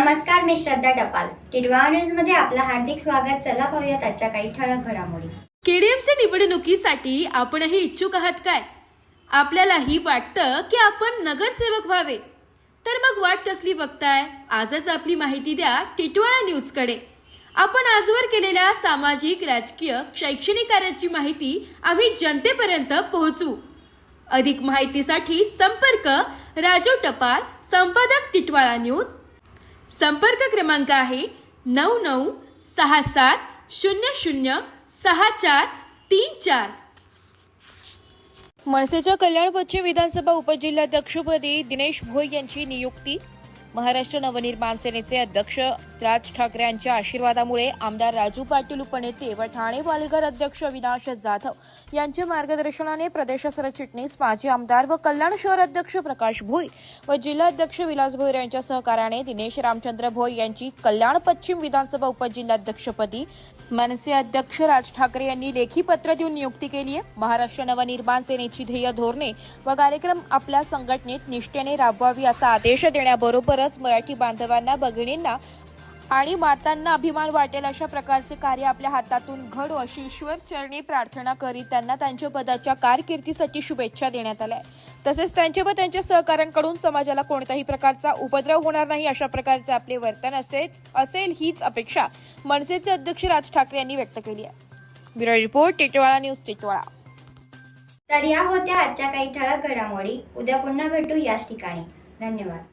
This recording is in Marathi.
नमस्कार मी श्रद्धा टपाल. टिडवा न्यूजमध्ये आपलं हार्दिक स्वागत. चला पाहूयात आजच्या काही ठळक घडामोडी. केडीएमसी निवडणुकीसाठी आपणही इच्छुक आहात काय? आपल्यालाही वाटतं की आपण नगरसेवक व्हावे. तर मग वाट कसली बघताय? आजच आपली माहिती द्या टिटवाळा न्यूजकडे. आपण आजवर केलेल्या सामाजिक राजकीय शैक्षणिक कार्याची माहिती आम्ही जनतेपर्यंत पोहोचू. अधिक माहितीसाठी संपर्क राजू टपाल संपादक टिटवाळा न्यूज संपर्क क्रमांक आहे नऊ नऊ सहा सात शून्य शून्य सहा चार तीन चार. मनसेच्या कल्याण पश्चिम विधानसभा उपजिल्हाध्यक्षपदी दिनेश भोई यांची नियुक्ती. महाराष्ट्र नवनिर्माण सेनेचे अध्यक्ष राज ठाकरे यांच्या आशीर्वादामुळे आमदार राजू पाटील उपनेते व ठाणे पालघर अध्यक्ष अविनाश जाधव यांच्या मार्गदर्शनाने प्रदेश सरचिटणीस माजी आमदार व कल्याण शहर अध्यक्ष प्रकाश भोई व जिल्हा अध्यक्ष विलास भोईर यांच्या सहकार्याने दिनेश रामचंद्र भोई यांची कल्याण पश्चिम विधानसभा उपजिल्हाध्यक्षपदी मनसे अध्यक्ष राज ठाकरे यांनी लेखी पत्र देऊन नियुक्ती केली आहे. महाराष्ट्र नवनिर्माण सेनेची ध्येय धोरणे व कार्यक्रम आपल्या संघटनेत निष्ठेने राबवावी असा आदेश देण्याबरोबर खरंच मराठी बांधवांना भगिनींना आणि मातांना अभिमान वाटेल अशा प्रकारचे कार्य आपल्या हातातून घडो अशी ईश्वर चरणी प्रार्थना करीत त्यांना त्यांच्या पदाच्या कारकिर्दीसाठी शुभेच्छा देण्यात आल्या तसेच त्यांचे व त्यांच्या सहकाऱ्यांकडून समाजाला कोणत्याही प्रकारचा उपद्रव होणार नाही अशा प्रकारचे आपले वर्तन असेच असेल हीच अपेक्षा मनसेचे अध्यक्ष राज ठाकरे यांनी व्यक्त केली आहे. Bureau report Titwala news Titwala तर या होत्या आजच्या काही ठळक घडामोडी. उद्या पुन्हा भेटू याच ठिकाणी. धन्यवाद.